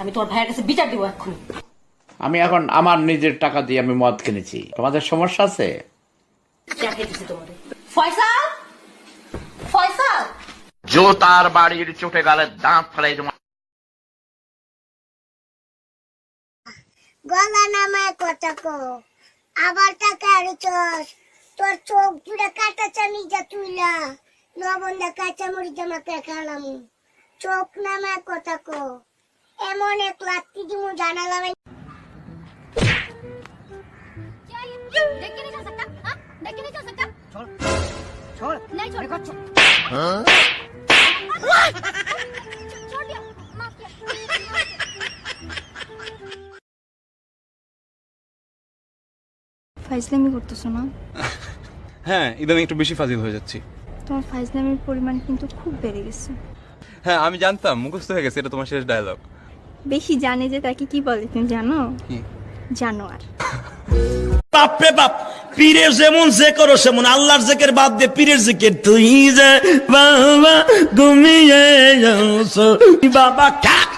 আমি তোমার ভাইয়ের কাছে বিচার দিব এক্ষুনি। আমি এখন আমার নিজের টাকা দিয়ে আমি মদ কিনেছি। তোমাদের সমস্যা আছে? তোমাদের। ফয়সাল? ফয়সাল? বাড়ির চোটে গালে দাঁত ফেলাই তোমার গলা নামায় কথা কো আবার টাকা তোর চোখ জুড়ে কাটা চামি যা তুইলা। লবণ দা কাঁচা মরিচ আমাকে খালাম। চোখ নামায় কথা কো এমন এক লাত্তি দিমু জানালাম देख के नहीं चल सकता हाँ? देख के नहीं चल सकता छोड़ छोड़ नहीं छोड़ छोड़ छोड़ दिया माफ किया ফাইজলামি করতেছো না হ্যাঁ ইদানিং একটু বেশি ফাজিল হয়ে যাচ্ছি তোমার ফাইজলামির পরিমাণ কিন্তু খুব বেড়ে গেছে হ্যাঁ আমি জানতাম মুখস্থ হয়ে গেছে এটা তোমার শেষ ডায়লগ বেশি জানে যে তাকে কি বলে তুমি জানো? জানোয়ার। বাপরে বাপ পীরের যেমন যে করো সেমন আল্লাহর জেকের বাদ দিয়ে পীরের জেকের। তুই যে বাবা ঘুমিয়ে বাবা কাকু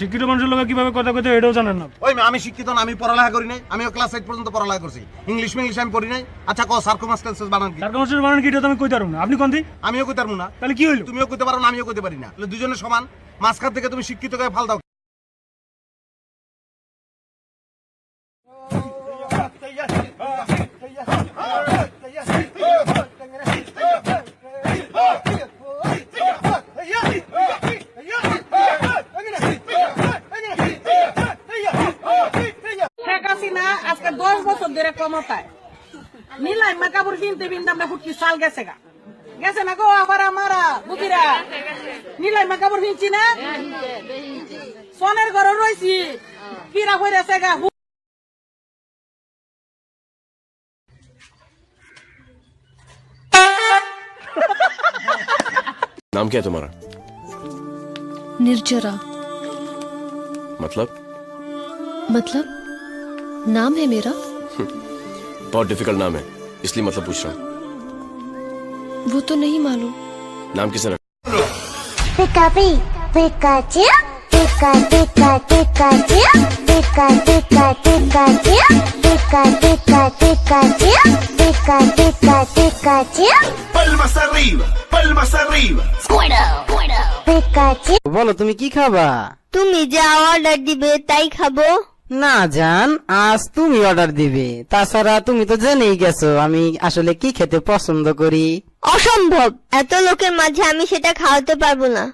শিক্ষিত মানুষের লোক কীভাবে কথা হয় এটাও জানেন না। ওই আমি শিক্ষিত না আমি পড়ালেখা করি নাই আমিও ক্লাস এইট পর্যন্ত পড়ালেখা করছি। ইংলিশ ইংলিশ আমি পড়ি নাই। আচ্ছা কো সার্কোমাস্টেন্সেস বানান কি? তার বানান কি এটা আমি কইতে পারব না। আপনি কোন দিন? আমিও কইতে পারব না। তাহলে কি হইল? তুমিও কইতে পারো না আমিও কইতে পারি না। তাহলে দুজনে সমান। মাঝখান থেকে তুমি শিক্ষিত করে ফাল দাও দশ বছর ধরে ক্ষমতায় নিলাই মাকাবুর কিনতে কিনতে আমরা ফুটকি সাল গেছে গা গেছে না গো আবার আমারা বুকিরা নিলাই মাকাবুর কিনছি না সনের ঘরে রয়েছি কিরা হইরেছে গা नाम क्या है तुम्हारा निर्जरा मतलब मतलब नाम है मेरा बहुत डिफिकल्ट नाम है इसलिए मतलब पूछ रहा हूँ वो तो नहीं मालूम नाम किसने रखा পিকাপি Pikachu Pika Pika Pikachu Pika Pika Pikachu Pika Pika Pikachu Pika Pika Pikachu palmas arriba palmas arriba Pikachu বলো তুমি কি খাবা তুমি যা অর্ডার দিবে তাই খাবো না জান, আজ তুমি অর্ডার দিবে। তাছাড়া তুমি তো জেনেই গেছো আমি আসলে কি খেতে পছন্দ করি। অসম্ভব। এত লোকের মাঝে আমি সেটা খাওয়াতে পারব না।